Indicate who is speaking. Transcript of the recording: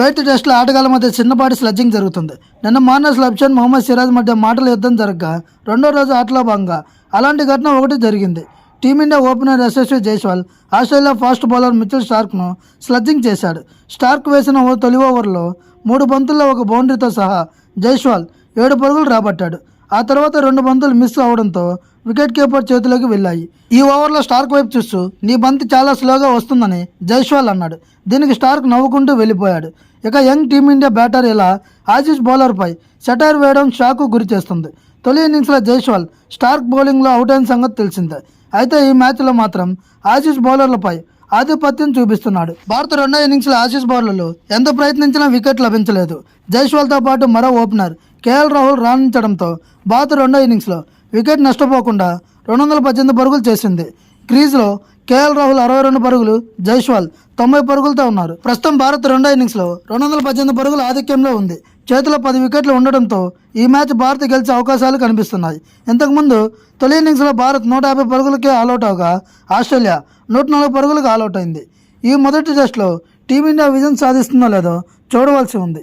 Speaker 1: Flight టెస్ట్లో ఆటగాళ్ళ మధ్య చిన్నపాటి స్లెడ్జింగ్ జరుగుతుంది. నిన్న మానస్ లబ్షన్ మొహమ్మద్ సిరాజ్ మధ్య మాటల యుద్ధం జరగగా రెండో రోజు ఆటలో భాగంగా అలాంటి ఘటన ఒకటి జరిగింది. Team India opener Yashasvi Jaiswal Australia fast bowler Mitchell స్టార్క్ను sledging చేశాడు. స్టార్క్ వేసిన ఓ తొలి ఓవర్లో మూడు బంతుల్లో ఒక బౌండరీతో సహా జైస్వాల్ ఏడు పరుగులు రాబట్టాడు. ఆ తర్వాత రెండు బంతులు మిస్ అవడంతో వికెట్ కీపర్ చేతిలోకి వెళ్ళాయి. ఈ ఓవర్లో స్టార్క్ వైపు చూస్తూ నీ బంతి చాలా స్లోగా వస్తుందని జైస్వాల్ అన్నాడు. దీనికి స్టార్క్ నవ్వుకుంటూ వెళ్ళిపోయాడు. ఇక యంగ్ టీమిండియా బ్యాటర్ ఇలా ఆశీష్ బౌలర్పై షటర్ వేయడం షాకు గురి చేస్తుంది. తొలి ఇన్నింగ్స్లో జైస్వాల్ స్టార్క్ బౌలింగ్లో అవుట్ అయిన సంగతి తెలిసిందే. అయితే ఈ మ్యాచ్లో మాత్రం ఆశీష్ బౌలర్లపై ఆధిపత్యం చూపిస్తున్నాడు. భారత రెండో ఇన్నింగ్స్లో ఆశీష్ బౌలర్లు ఎంత ప్రయత్నించినా వికెట్ లభించలేదు. జైస్వాల్తో పాటు మరో ఓపెనర్ కేఎల్ రాహుల్ రాణించడంతో భారత్ రెండో ఇన్నింగ్స్లో వికెట్ నష్టపోకుండా రెండు వందల పద్దెనిమిది పరుగులు చేసింది. క్రీజ్లో కేఎల్ రాహుల్ అరవై రెండు పరుగులు జైస్వాల్ తొంభై పరుగులతో ఉన్నారు. ప్రస్తుతం భారత్ రెండో ఇన్నింగ్స్లో రెండు వందల పద్దెనిమిది పరుగుల ఆధిక్యంలో ఉంది. చేతిలో పది వికెట్లు ఉండడంతో ఈ మ్యాచ్ భారత్ గెలిచే అవకాశాలు కనిపిస్తున్నాయి. ఇంతకుముందు తొలి ఇన్నింగ్స్లో భారత్ నూట యాభై పరుగులకే ఆల్అౌట్ అవగా ఆస్ట్రేలియా నూట నలభై పరుగులకు ఆల్అౌట్ అయింది. ఈ మొదటి టెస్ట్లో టీమిండియా విజయం సాధిస్తుందో లేదో చూడవలసి ఉంది.